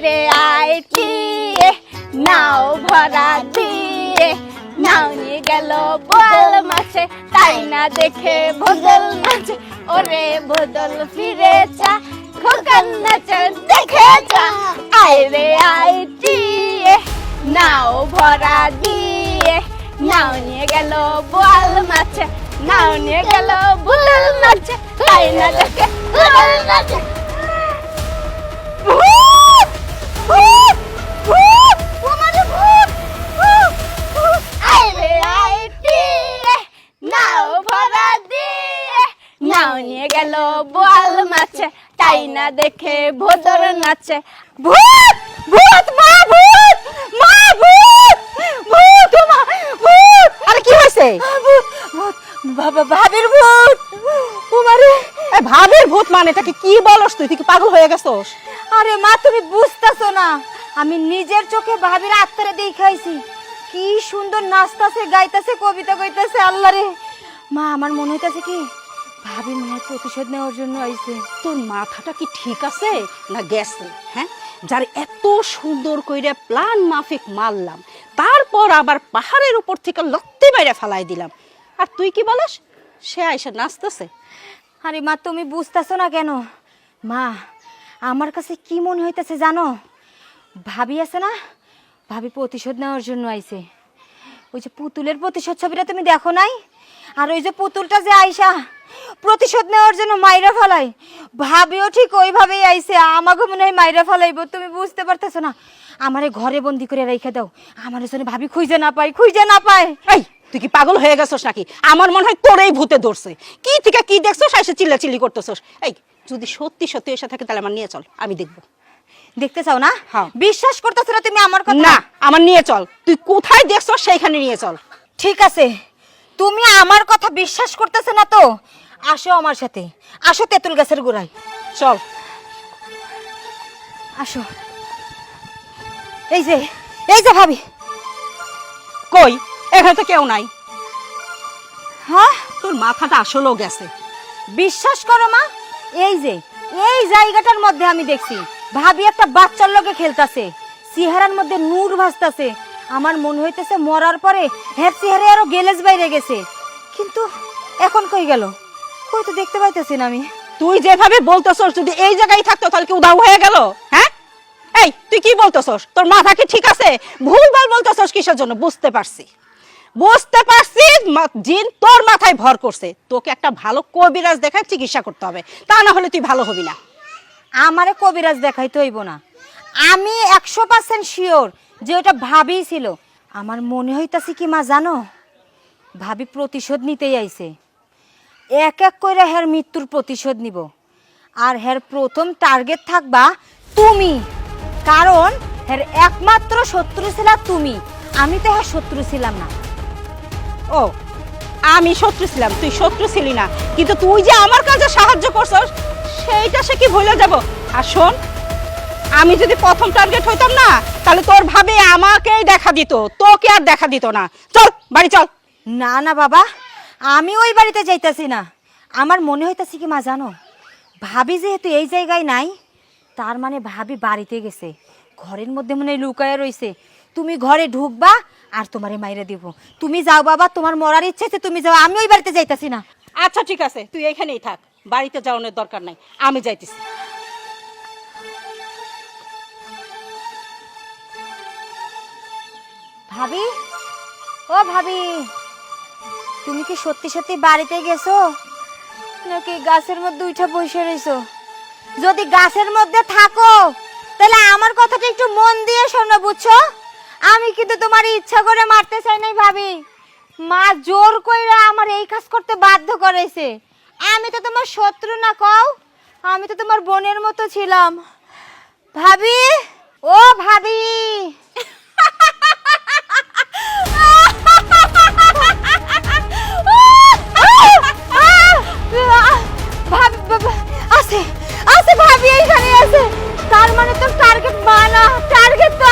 আইরে আইটি নাও ভরা দিয়ে নাও নিয়ে গেল বল মাছে তাই না দেখে বদল নাচে ওরে বদল ফিরে চা খোকন নাচে দেখে যা। আইরে আইটি নাও ভরা দিয়ে নাও নিয়ে গেল বল মাছে নাও নিয়ে গেল বুলল নাচে তাই না দেখে বুলল নাচে নাও নিয়ে গেল বল মাছে। তাই না দেখে ভোদর নাচে। ভূত ভূত মা ভূত মা ভূত ভূত মা ভূত। আরে কি হয়েছে? ভাবির ভূত। এই ভাবির ভূত মানে এটাকে কি বলস তুই? তুই কি পাগল হয়ে গেছস? আরে মা তুমি বুঝতেছো না। আমি নিজের চোখে ভাবির আত্মারে দেখাইছি। কি সুন্দর নাচতাছে গাইতাছে কবিতা কইতাছে আল্লাহ রে। মা আমার মনে হইতাছে কি ভাবি মনে প্রতিশোধ নেওয়ার জন্য আইছে। তোর মাথাটা কি ঠিক আছে না গেছে হ্যাঁ? যার এত সুন্দর কইরে প্লান মাফিক মারলাম তারপর আবার পাহাড়ের উপর থেকে লত্তি বাইরে ফেলাই দিলাম। আর তুই কি বলস? সে আইসা নাচতেছে। আরে মা তুমি বুঝতেছো না কেন? মা আমার কাছে কি মনে হইতেছে জানো? ভাবি আছে না? ভাবি প্রতিশোধ নেওয়ার জন্য আইছে। ওই যে পুতুলের প্রতিশোধ ছবিটা তুমি দেখো নাই? আর ওই যে পুতুলটা যে আইসা প্রতিশোধ নেওয়ার জন্য মাইরা ফেলাই। ভাবিও ঠিক ওইভাবেই আইছে আমাকে মনে হয় মাইরা ফেলাইব তুমি বুঝতে পারতেছো না। আমারে ঘরে বন্দি করে রেখে দাও আমার জন্য ভাবি খুঁজে না পাই খুঁজে না পায়। এই তুই কি পাগল হয়ে গেছস নাকি? আমার মনে হয় তোরেই ভূতে ধরছে। কি থেকে কি দেখছস এসে চিল্লা চিল্লি করতেছস? এই যদি সত্যি সত্যি এসে থাকে তাহলে আমার নিয়ে চল আমি দেখব। দেখতে চাও না? হ্যাঁ। বিশ্বাস করতেছো না তুমি আমার কথা? না আমার নিয়ে চল। তুই কোথায় দেখছস সেইখানে নিয়ে চল। ঠিক আছে তুমি আমার কথা বিশ্বাস করতেছে না তো? আসো আমার সাথে। আসো তেঁতুল গাছের গোড়ায়। চল। আসো। এই যে এই যে ভাবি। কই? এখানে তো কেউ নাই। হ্যাঁ? তোর মাথাটা আসলেও গেছে। বিশ্বাস করো মা, এই যে, এই জায়গাটার মধ্যে আমি দেখছি। ভাবি একটা বাচ্চার লোকে খেলতাছে। চেহারার মধ্যে নূর ভাসতাছে। আমার মনে হইতেছে মরার পরে হ্যাঁ চেহারে আরও গেলেজ বাইরে গেছে। কিন্তু এখন কই গেল? কই তো দেখতে পাইতেছি না আমি? তুই যেভাবে বলতেছস, যদি এই জায়গায় থাকতো তাহলে কি উদাও হয়ে গেল? হ্যাঁ? এই, তুই কি বলতেছস? তোর মাথা কি ঠিক আছে? ভুল ভুলভাল বলতেছস কিসের জন্য? বুঝতে পারছি। বুঝতে পারছি জিন তোর মাথায় ভর করছে। তোকে একটা ভালো কবিরাজ দেখায় চিকিৎসা করতে হবে। তা না হলে তুই ভালো হবি না। আমারে কবিরাজ দেখাইতে হইব না। আমি একশো পার্সেন্ট শিওর যে ওটা ভাবি ছিল। আমার মনে হইতাছে কি মা জানো? ভাবি প্রতিশোধ নিতেই আইছে। এক এক করে হের মৃত্যুর প্রতিশোধ নিব। আর হের প্রথম টার্গেট থাকবা তুমি। কারণ হের একমাত্র শত্রু ছিল তুমি। আমি তো হ্যাঁ শত্রু ছিলাম না। ও, আমি শত্রু ছিলাম, তুই শত্রু ছিলি না। কিন্তু তুই যে আমার কাজে সাহায্য করছস, সেইটা সে কি ভুলে যাব? আর শোন, আমি যদি প্রথম টার্গেট হইতাম না, তাহলে তোর ভাবে আমাকেই দেখা দিত, তোকে আর দেখা দিত না। চল, বাড়ি চল। না না বাবা আমি ওই বাড়িতে যাইতাছি না। আমার মনে হইতাছে কি মা জানো ভাবি যেহেতু এই জায়গায় নাই তার মানে ভাবি বাড়িতে গেছে। ঘরের মধ্যে মনে লুকায় রইছে। তুমি ঘরে ঢুকবা আর তোমারে মাইরে দিব। তুমি যাও বাবা তোমার মরার ইচ্ছে আছে তুমি যাও। আমি ওই বাড়িতে যাইতাছি না। আচ্ছা ঠিক আছে তুই এখানেই থাক। বাড়িতে যাওয়ানোর দরকার নাই। আমি যাইতেছি। ভাবি? ও ভাবি। তুমি কি সত্যি সত্যি বাড়িতে গেছো? নাকি গাছের মধ্যে উঠে বসে রইছো যদি গাছের মধ্যে থাকো, তাহলে আমার কথাটা একটু মন দিয়ে শোনো, বুঝছ? আমি কিন্তু তোমার ইচ্ছা করে মারতে চাই নাই ভাবি। মা জোর কইরা আমার এই কাজ করতে বাধ্য করেছে। আমি তো তোমার শত্রু না কও, আমি তো তোমার বোনের মতো ছিলাম। ভাবি? ও ভাবি এইখানে আছে তার মানে তো টার্গেট বানা টার্গেট তো